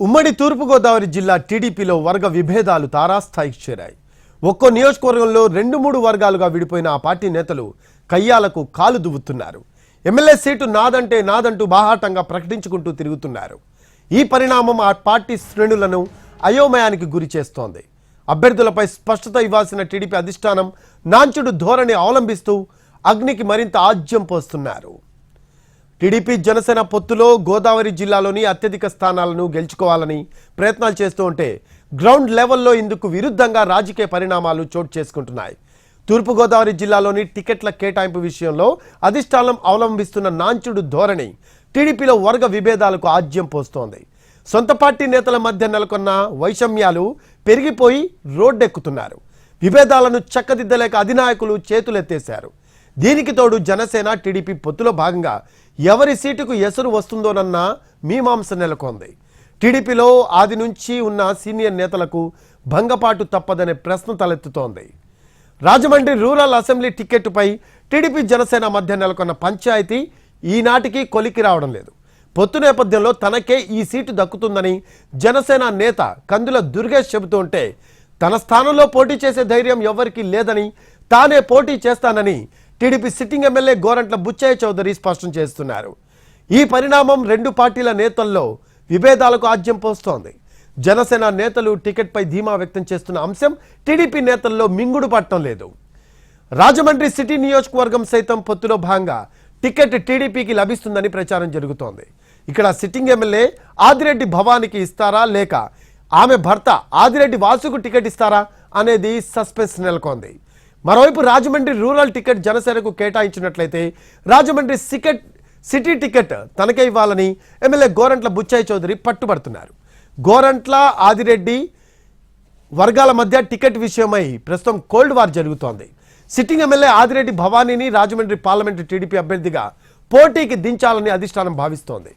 ఉమ్మడి తూర్పుగోదావరి జిల్లా టీడీపీలో వర్గ విభేదాలు తారాస్థాయికి చేరాయి. ఒక్కో నియోజకవర్గంలో రెండు మూడు వర్గాలుగా విడిపోయిన ఆ పార్టీ నేతలు కయ్యాలకు కాలు దువ్వుతున్నారు. ఎమ్మెల్యే సీటు నాదంటే నాదంటూ బాహాటంగా ప్రకటించుకుంటూ తిరుగుతున్నారు. ఈ పరిణామం ఆ పార్టీ శ్రేణులను అయోమయానికి గురి చేస్తోంది. అభ్యర్థులపై స్పష్టత ఇవ్వాల్సిన టీడీపీ అధిష్టానం నాంచుడు ధోరణి అవలంబిస్తూ అగ్నికి మరింత ఆజ్యం పోస్తున్నారు. టీడీపీ జనసేన పొత్తులో గోదావరి జిల్లాలోని అత్యధిక స్థానాలను గెలుచుకోవాలని ప్రయత్నాలు చేస్తూ ఉంటే గ్రౌండ్ లెవెల్లో ఇందుకు విరుద్ధంగా రాజకీయ పరిణామాలు చోటు చేసుకుంటున్నాయి. తూర్పుగోదావరి జిల్లాలోని టికెట్ల కేటాయింపు విషయంలో అధిష్టానం అవలంబిస్తున్న నాంచుడు ధోరణి టీడీపీలో వర్గ విభేదాలకు ఆజ్యం పోస్తోంది. సొంత పార్టీ నేతల మధ్య నెలకొన్న వైషమ్యాలు పెరిగిపోయి రోడ్డెక్కుతున్నారు. విభేదాలను చక్కదిద్దలేక అధినాయకులు చేతులెత్తేశారు. దీనికి తోడు జనసేన టీడీపీ పొత్తులో భాగంగా ఎవరి సీటుకు ఎసురు వస్తుందోనన్న మీమాంస నెలకొంది. టీడీపీలో ఆది నుంచి ఉన్న సీనియర్ నేతలకు భంగపాటు తప్పదనే ప్రశ్న తలెత్తుతోంది. రాజమండ్రి రూరల్ అసెంబ్లీ టికెట్పై టీడీపీ జనసేన మధ్య నెలకొన్న పంచాయతీ ఈనాటికి కొలికి రావడం లేదు. పొత్తు నేపథ్యంలో తనకే ఈ సీటు దక్కుతుందని జనసేన నేత కందుల దుర్గేష్ చెబుతూ ఉంటే తన స్థానంలో పోటీ చేసే ధైర్యం ఎవరికీ లేదని తానే పోటీ చేస్తానని TDP sitting MLA Gorantla Butchaiah Chowdary స్పష్టం చేస్తున్నారు. ఈ పరిణామం రెండు పార్టీల నేతల్లో విభేదాలకు ఆజ్యం పోస్తోంది. జనసేన నేతలు టికెట్పై ధీమా వ్యక్తం చేస్తున్న అంశం టీడీపీ నేతల్లో మింగుడు పట్టడం లేదు. రాజమండ్రి సిటీ నియోజకవర్గం సైతం పొత్తులో భాగంగా టికెట్ టీడీపీకి లభిస్తుందని ప్రచారం జరుగుతోంది. ఇక్కడ సిట్టింగ్ ఎమ్మెల్యే ఆదిరెడ్డి భవానికి ఇస్తారా లేక ఆమె భర్త ఆదిరెడ్డి వాసుకు టికెట్ ఇస్తారా అనేది సస్పెన్స్ నెలకొంది. మరోవైపు రాజమండ్రి రూరల్ టికెట్ జనసేనకు కేటాయించినట్లయితే రాజమండ్రి సికెట్ సిటీ టికెట్ తనకే ఇవ్వాలని ఎమ్మెల్యే గోరంట్ల బుచ్చయ్య చౌదరి పట్టుబడుతున్నారు. గోరంట్ల ఆదిరెడ్డి వర్గాల మధ్య టికెట్ విషయమై ప్రస్తుతం కోల్డ్ వార్ జరుగుతోంది. సిట్టింగ్ ఎమ్మెల్యే ఆదిరెడ్డి భవానీని రాజమండ్రి పార్లమెంటు టీడీపీ అభ్యర్థిగా పోటీకి దించాలని అధిష్టానం భావిస్తోంది.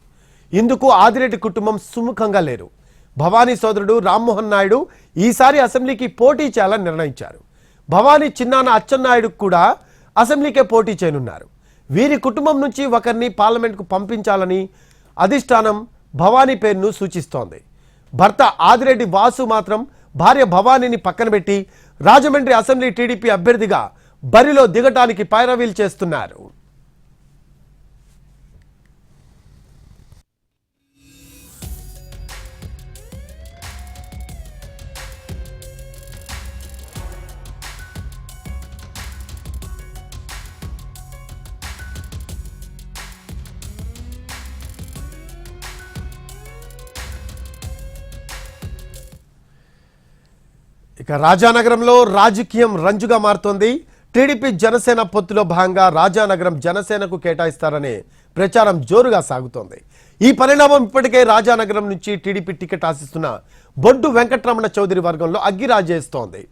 ఇందుకు ఆదిరెడ్డి కుటుంబం సుముఖంగా లేరు. భవానీ సోదరుడు రామ్మోహన్ నాయుడు ఈసారి అసెంబ్లీకి పోటీ చేయాలని నిర్ణయించారు. భవానీ చిన్నాన్న అచ్చెన్నాయుడు కూడా అసెంబ్లీకే పోటీ చేయనున్నారు. వీరి కుటుంబం నుంచి ఒకరిని పార్లమెంట్కు పంపించాలని అధిష్టానం భవానీ పేరును సూచిస్తోంది. భర్త ఆదిరెడ్డి వాసు మాత్రం భార్య భవానీని పక్కన పెట్టి రాజమండ్రి అసెంబ్లీ టీడీపీ అభ్యర్థిగా బరిలో దిగటానికి పైరవీలు చేస్తున్నారు. ఇక రాజానగరంలో రాజకీయం రంజుగా మారుతోంది. టీడీపీ జనసేన పొత్తులో భాగంగా రాజానగరం జనసేనకు కేటాయిస్తారనే ప్రచారం జోరుగా సాగుతోంది. ఈ పరిణామం ఇప్పటికే రాజానగరం నుంచి టీడీపీ టికెట్ ఆశిస్తున్న బొడ్డు వెంకటరమణ చౌదరి వర్గంలో అగ్గిరాజేస్తోంది.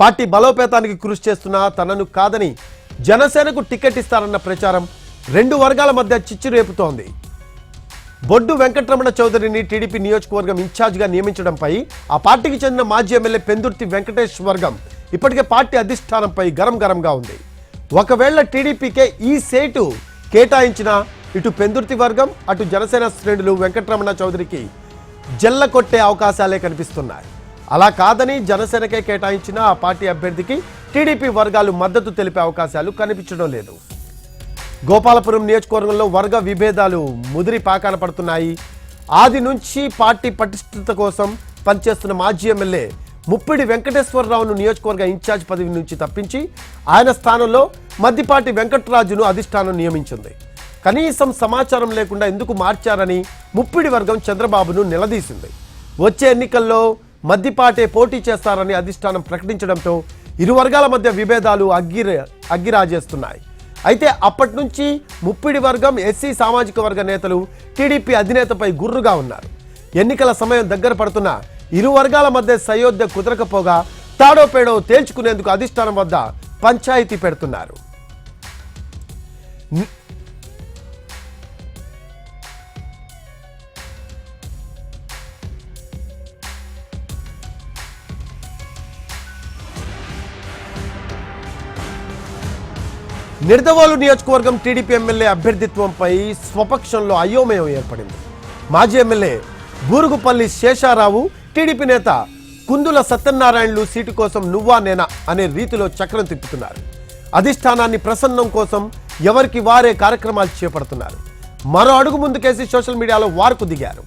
పార్టీ బలోపేతానికి కృషి చేస్తున్న తనను కాదని జనసేనకు టికెట్ ఇస్తారన్న ప్రచారం రెండు వర్గాల మధ్య చిచ్చు రేపుతోంది బొడ్డు వెంకటరమణ చౌదరిని టీడీపీ నియోజకవర్గం ఇన్ఛార్జిగా నియమించడంపై ఆ పార్టీకి చెందిన మాజీ ఎమ్మెల్యే పెందుర్తి వెంకటేష్ వర్గం ఇప్పటికే పార్టీ అధిష్టానంపై గరం గరంగా ఉంది. ఒకవేళ టీడీపీకే ఈ సేటు కేటాయించిన ఇటు పెందుర్తి వర్గం అటు జనసేన శ్రేణులు వెంకటరమణ చౌదరికి జల్ల కొట్టే అవకాశాలే కనిపిస్తున్నాయి. అలా కాదని జనసేనకే కేటాయించిన ఆ పార్టీ అభ్యర్థికి టీడీపీ వర్గాలు మద్దతు తెలిపే అవకాశాలు కనిపించడం లేదు. గోపాలపురం నియోజకవర్గంలో వర్గ విభేదాలు ముదిరి పాకాన పడుతున్నాయి. ఆది నుంచి పార్టీ పటిష్టత కోసం పనిచేస్తున్న మాజీ ఎమ్మెల్యే ముప్పిడి వెంకటేశ్వరరావును నియోజకవర్గ ఇన్ఛార్జ్ పదవి నుంచి తప్పించి ఆయన స్థానంలో మద్దిపాటి వెంకటరాజును అధిష్టానం నియమించింది. కనీసం సమాచారం లేకుండా ఎందుకు మార్చారని ముప్పిడి వర్గం చంద్రబాబును నిలదీసింది. వచ్చే ఎన్నికల్లో మద్దిపాటే పోటీ చేస్తారని అధిష్టానం ప్రకటించడంతో ఇరు వర్గాల మధ్య విభేదాలు అగ్గిర అగ్గిరాజేస్తున్నాయి. అయితే అప్పటి నుంచి ముప్పిడి వర్గం ఎస్సీ సామాజిక వర్గ నేతలు టీడీపీ అధినేతపై గుర్రుగా ఉన్నారు. ఎన్నికల సమయం దగ్గర పడుతున్న ఇరు వర్గాల మధ్య సయోధ్య కుదరకపోగా తాడో పేడో తేల్చుకునేందుకు అధిష్టానం వద్ద పంచాయతీ పెడుతున్నారు. నిడదవోలు నియోజకవర్గం టీడీపీ ఎమ్మెల్యే అభ్యర్థిత్వంపై స్వపక్షంలో అయోమయం ఏర్పడింది. మాజీ ఎమ్మెల్యే బూరుగుపల్లి శేషారావు టీడీపీ నేత కుందుల సత్యనారాయణలు సీటు కోసం నువ్వా నేనా అనే రీతిలో చక్రం తిప్పుతున్నారు. అధిష్టానాన్ని ప్రసన్నం కోసం ఎవరికి వారే కార్యక్రమాలు చేపడుతున్నారు. మరో అడుగు ముందుకేసి సోషల్ మీడియాలో వారుకు దిగారు.